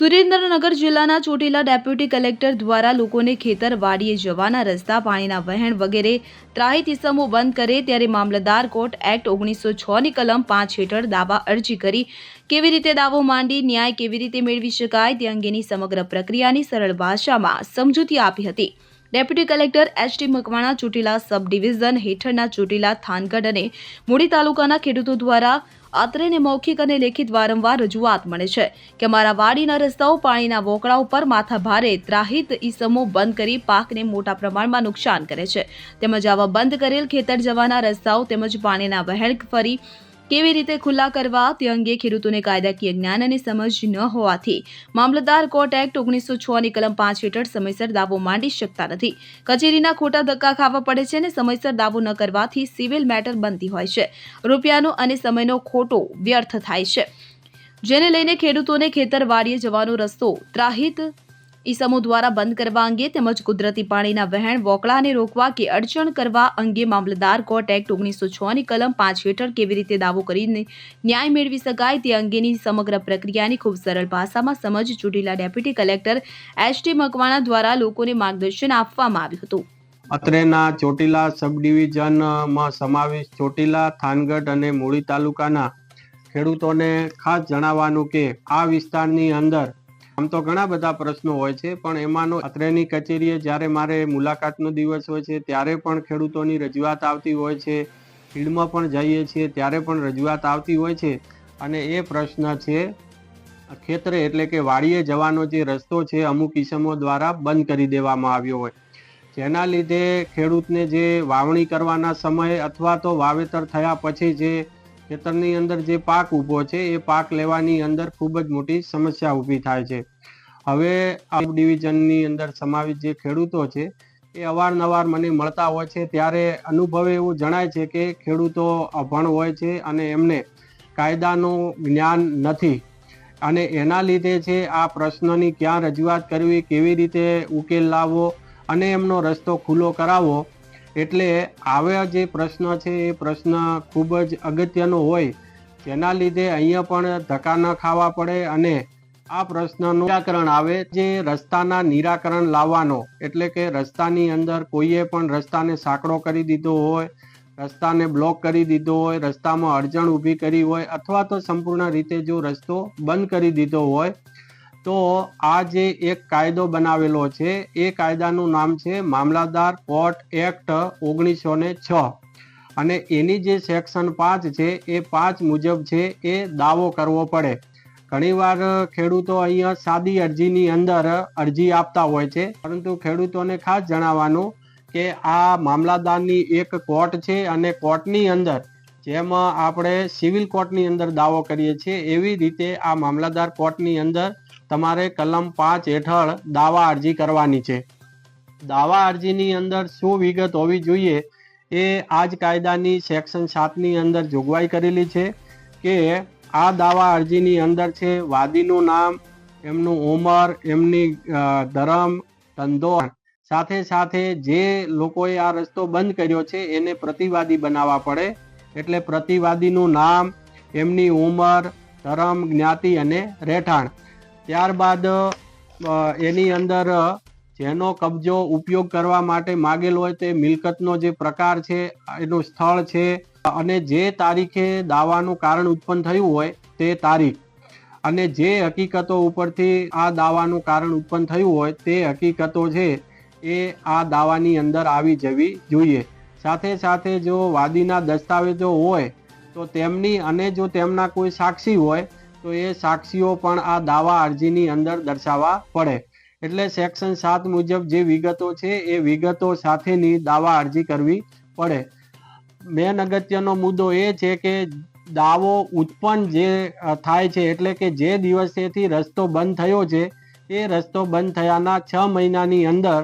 સુરેન્દ્રનગર જિલ્લાના Chotila deputy collector દ્વારા લોકોને ખેતર વાડીએ જવાના રસ્તા, પાણીના વહેણ વગેરે ત્રાહિત ઇસમો બંધ કરે ત્યારે મામલતદાર કોર્ટ એક્ટ ઓગણીસો છની કલમ પાંચ હેઠળ દાવા અરજી કરી કેવી રીતે દાવો માંડી, ન્યાય કેવી રીતે મેળવી શકાય તે અંગેની સમગ્ર પ્રક્રિયાની સરળ ભાષામાં સમજૂતી આપી હતી. Deputy collector H T Makwana Chotila sub division હેઠળના ચોટીલા થાનગઢ અને મૂડી તાલુકાના ખેડૂતો દ્વારા અત્રેને મૌખિક અને લેખિત વારંવાર રજૂઆત મળે છે કે અમારા વાડીના રસ્તાઓ પાણીના વોકળા ઉપર માથા ભારે ત્રાહિત ઈસમો બંધ કરી પાકને મોટા પ્રમાણમાં નુકસાન કરે છે. તેમજ આવા બંધ કરેલ ખેતર જવાના રસ્તાઓ તેમજ પાણીના વહેણ ફરી કેવી રીતે ખુલ્લા કરવા તે અંગે ખેડૂતોને કાયદાકીય જ્ઞાન અને સમજ ન હોવાથી મામલતદાર કોર્ટ એક્ટ ઓગણીસો છ ની કલમ પાંચ હેઠળ સમયસર દાવો માંડી શકતા નથી. કચેરીના ખોટા ધક્કા ખાવા પડે છે અને સમયસર દાવો ન કરવાથી સિવિલ મેટર બનતી હોય છે. રૂપિયાનો અને સમયનો ખોટો વ્યર્થ થાય છે. જેને લઈને ખેડૂતોને ખેતર વાડીએ જવાનો રસ્તો ત્રાહિત ઈસમો દ્વારા બંધ કરવા અંગે તેમજ કુદરતી પાણીના વહેણ, વોકળાને રોકવા કે અડચણ કરવા અંગે મામલતદાર કોર્ટ એક્ટ ઓગણીસો છ ની કલમ પાંચ હેઠળ કેવી રીતે દાવો કરીને ન્યાય મેળવી શકાય તે અંગેની સમગ્ર પ્રક્રિયાની ખૂબ સરળ ભાષામાં સમજ ચૂંટેલા deputy collector H T Makwana દ્વારા લોકોને માર્ગદર્શન આપવામાં આવ્યું હતું. અત્રેના ચોટીલા સબ ડિવિઝનમાં સમાવેશ ચોટીલા, થાનગઢ અને મૂળી તાલુકાના ખેડૂતોને ખાસ જણાવવાનું કે આ વિસ્તારની અંદર આમ તો ઘણા બધા પ્રશ્નો હોય છે, પણ એમાંનો અત્રેની કચેરીએ જ્યારે મારે મુલાકાતનો દિવસ હોય છે, ત્યારે પણ ખેડૂતોની રજૂઆત આવતી હોય છે, ફિલ્ડમાં પણ જઈએ છીએ, ત્યારે પણ રજૂઆત આવતી હોય છે. અને એ પ્રશ્ન છે, ખેતરે એટલે કે વાડીએ જવાનો જે રસ્તો છે, અમુક કિસમો દ્વારા બંધ કરી દેવામાં આવ્યો હોય. જેના લીધે ખેડૂતને જે વાવણી કરવાના સમયે અથવા તો વાવેતર થયા પછી જે ખેતરની અંદર જે પાક ઊભો છે, એ પાક લેવાની અંદર ખૂબ જ મોટી સમસ્યા ઊભી થાય છે. હવે આ ડિવિઝનની અંદર સમાવિત જે ખેડૂતો છે, એ અવારનવાર મને મળતા હોય છે. ત્યારે અનુભવે એવું જણાય છે કે ખેડૂતો અભણ હોય છે અને એમને કાયદાનું જ્ઞાન નથી. અને એના લીધે છે, આ પ્રશ્નની ક્યાં રજૂઆત કરવી, કેવી રીતે ઉકેલ લાવવો અને એમનો રસ્તો ખુલ્લો કરાવવો એટલે આવા જે પ્રશ્ન છે, એ પ્રશ્ન ખૂબ જ અગત્યનો હોય. જેના લીધે અહીંયા પણ ધક્કા ન ખાવા પડે અને આ પ્રશ્નનું નિરાકરણ આવે જે રસ્તાના નિરાકરણ લાવવાનો. એટલે કે રસ્તાની અંદર કોઈએ પણ રસ્તાને સાંકડો કરી દીધો હોય, રસ્તાને બ્લોક કરી દીધો હોય, રસ્તામાં અડચણ ઊભી કરી હોય, અથવા તો સંપૂર્ણ રીતે જો રસ્તો બંધ કરી દીધો હોય તો આ જે એક કાયદો બનાવેલો છે, એ કાયદાનું નામ છે મામલાદાર કોર્ટ એક્ટ ઓગણીસો ને છ. અને એની જે સેક્શન પાંચ છે, એ પાંચ મુજબ છે, એ દાવો કરવો પડે. ઘણીવાર ખેડૂતો અહીંયા સાદી અરજીની અંદર અરજી આપતા હોય છે, પરંતુ ખેડૂતોને ખાસ જણાવવાનું કે આ મામલાદારની એક કોર્ટ છે અને કોર્ટની અંદર જેમ આપણે સિવિલ કોર્ટની અંદર દાવો કરીએ છીએ, એવી રીતે આ મામલાદાર કોર્ટની અંદર તમારે કલમ પાંચ હેઠળ દાવા અરજી કરવાની છે. દાવા અરજીની અંદર શું વિગત હોવી જોઈએ એ આ જ કાયદાની સેક્શન સાતની અંદર જોગવાઈ કરેલી છે કે આ દાવા અરજીની અંદર છે વાદીનું નામ, એમનું ઉંમર, એમની ધર્મ, ધંધો, સાથે સાથે જે લોકોએ આ રસ્તો બંધ કર્યો છે એને પ્રતિવાદી બનાવવા પડે. એટલે પ્રતિવાદીનું નામ, એમની ઉંમર, ધરમ, જ્ઞાતિ અને રહેઠાણ. ત્યારબાદ એની અંદર જેનો કબજો ઉપયોગ કરવા માટે માગેલ હોય તે મિલકતનો જે પ્રકાર છે, એનું સ્થળ છે, અને જે તારીખે દાવાનું કારણ ઉત્પન્ન થયું હોય તે તારીખ. અને જે હકીકતો ઉપરથી આ દાવાનું કારણ ઉત્પન્ન થયું હોય તે હકીકતો છે, એ આ દાવાની અંદર આવી જવી જોઈએ. સાથે સાથે જો વાદીના દસ્તાવેજો હોય, તો તેમની અને જો તેમના કોઈ સાક્ષી હોય તો એ સાક્ષીઓ પણ આ દાવા અરજીની અંદર દર્શાવવા પડે. એટલે સેક્શન સાત મુજબ જે વિગતો છે એ વિગતો સાથેની દાવા અરજી કરવી પડે. મેન અગત્યનો મુદ્દો એ છે કે દાવો ઉત્પન્ન જે થાય છે એટલે કે જે દિવસેથી રસ્તો બંધ થયો છે, એ રસ્તો બંધ થયાના છ મહિનાની અંદર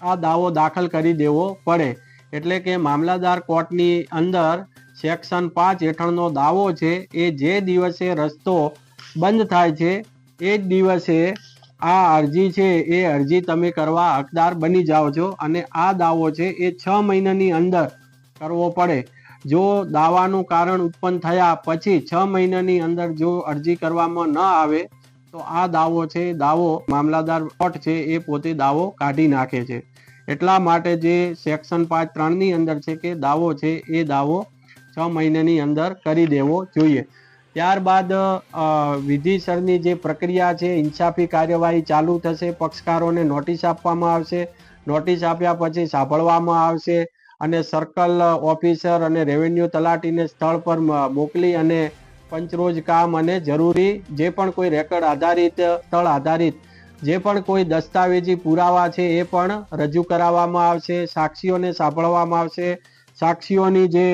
આ દાવો દાખલ કરી દેવો પડે. એટલે કે મામલાદાર કોર્ટની અંદર સેક્શન પાંચ હેઠળનો દાવો છે, એ જે દિવસે રસ્તો બંધ થાય છે, એ જ દિવસે આ અરજી છે, એ અરજી તમે કરવા હકદાર બની જાઓ છો અને આ દાવો છે, એ છ મહિનાની અંદર કરવો પડે. જો દાવાનું કારણ ઉત્પન્ન થયા પછી છ મહિનાની અંદર જો અરજી કરવામાં ન આવે, તો આ દાવો છે, દાવો મામલાદાર કોર્ટ છે, એ પોતે દાવો કાઢી નાખે છે. એટલા માટે જે સેક્શન પાંચ ત્રણની અંદર છે કે દાવો છે, એ દાવો છ મહિનાની અંદર કરી દેવો જોઈએ. ત્યારબાદ વિધિસરની જે પ્રક્રિયા છે, ઇન્સાફી કાર્યવાહી ચાલુ થશે, પક્ષકારોને નોટિસ આપવામાં આવશે. નોટિસ આપ્યા પછી સાંભળવામાં આવશે અને સર્કલ ઓફિસર અને રેવન્યુ તલાટીને સ્થળ પર મોકલી અને પંચરોજ કામ અને જરૂરી જે પણ કોઈ રેકર્ડ આધારિત, સ્થળ આધારિત જે પણ કોઈ દસ્તાવેજી પુરાવા છે એ પણ રજૂ કરાવવામાં આવશે, સાક્ષીઓને સાંભળવામાં આવશે. સાક્ષીઓની જે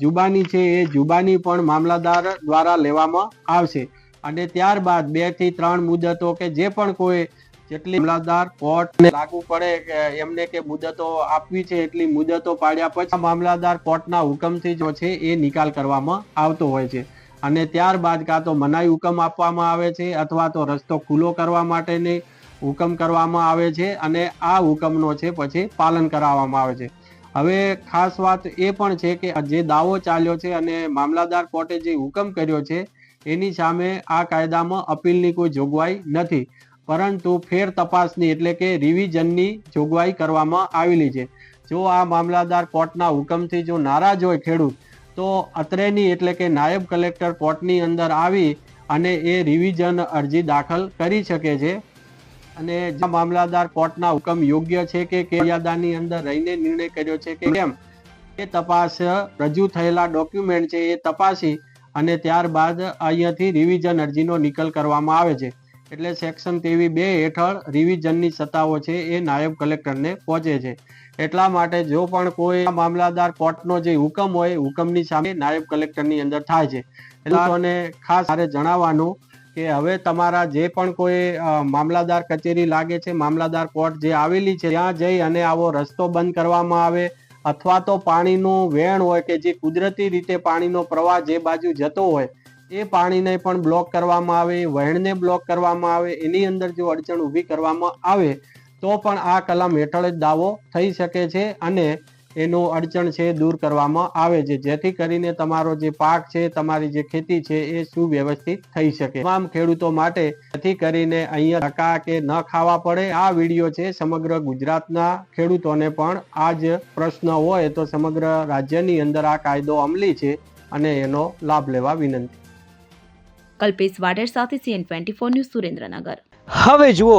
જુબાની છે એ જુબાની પણ મામલાદાર દ્વારા લેવામાં આવશે. અને ત્યારબાદ બેથી ત્રણ મુદતો કે જે પણ કોઈ જેટલી મામલતદાર કોર્ટને લાગુ પડે એમને કે મુદતો આપવી છે એટલી મુદતો પાડ્યા પછી મામલાદાર કોર્ટના હુકમથી જો છે એ નિકાલ કરવામાં આવતો હોય છે. અને ત્યારબાદ કાં તો મનાઈ હુકમ આપવામાં આવે છે અથવા તો રસ્તો ખુલ્લો કરવા માટેની હુકમ કરવામાં આવે છે અને આ હુકમનો છે પછી પાલન કરાવવામાં આવે છે. હવે ખાસ વાત એ પણ છે કે જે દાવો ચાલ્યો છે અને મામલાદાર કોર્ટે જે હુકમ કર્યો છે એની સામે આ કાયદામાં અપીલની કોઈ જોગવાઈ નથી. પરંતુ ફેર તપાસની એટલે કે રિવિઝનની જોગવાઈ કરવામાં આવેલી છે. જો આ મામલાદાર કોર્ટના હુકમથી જો નારાજ હોય ખેડૂત તો અત્રેની એટલે કે નાયબ કલેક્ટર કોર્ટની અંદર આવી અને એ રિવિઝન અરજી દાખલ કરી શકે છે. અને જે મામલાદાર કોર્ટના હુકમ યોગ્ય છે કે મર્યાદાની અંદર રહીને નિર્ણય કર્યો છે કે કેમ? એ તપાસ રજૂ થયેલા ડોક્યુમેન્ટ છે એ તપાસી અને ત્યારબાદ અહીંયાથી રિવિઝન અરજીનો નિકાલ કરવામાં આવે છે. એટલે સેક્શન તેવી બે હેઠળ રિવિઝનની સત્તાઓ છે એ નાયબ કલેક્ટરને પહોંચે છે. એટલા માટે જો પણ કોઈ મામલાદાર કોર્ટનો જે હુકમ હોય હુકમની સામે નાયબ કલેક્ટરની અંદર થાય છે. એટલે ખાસ મારે જણાવવાનું કે હવે તમારા જે પણ કોઈ મામલાદાર કચેરી લાગે છે, મામલાદાર કોર્ટ જે આવેલી છે, ત્યાં જઈ અને આવો રસ્તો બંધ કરવામાં આવે અથવા તો પાણીનું વેણ હોય કે જે કુદરતી રીતે પાણીનો પ્રવાહ જે બાજુ જતો હોય, એ પાણીને પણ બ્લોક કરવામાં આવે, વહેણને બ્લોક કરવામાં આવે, એની અંદર જો અડચણ ઊભી કરવામાં આવે તો પણ આ કલમ હેઠળ જ દાવો થઈ શકે છે અને એનું અડચણ છે દૂર કરવામાં આવે છે. જેથી કરીને તમારો જે પાક છે તમારી જે ખેતી છે એ સુવ્યવસ્થિત થઈ શકે. તમામ ખેડૂતો માટે જેથી કરીને અહીંયા ધક્કા કે ન ખાવા પડે. આ વીડિયો છે સમગ્ર ગુજરાતના ખેડૂતોને પણ. આ જ પ્રશ્ન હોય તો સમગ્ર રાજ્યની અંદર આ કાયદો અમલી છે અને એનો લાભ લેવા વિનંતી. કલ્પેશ વાડેર સાથે CN twenty four news Surendranagar. હવે જુઓ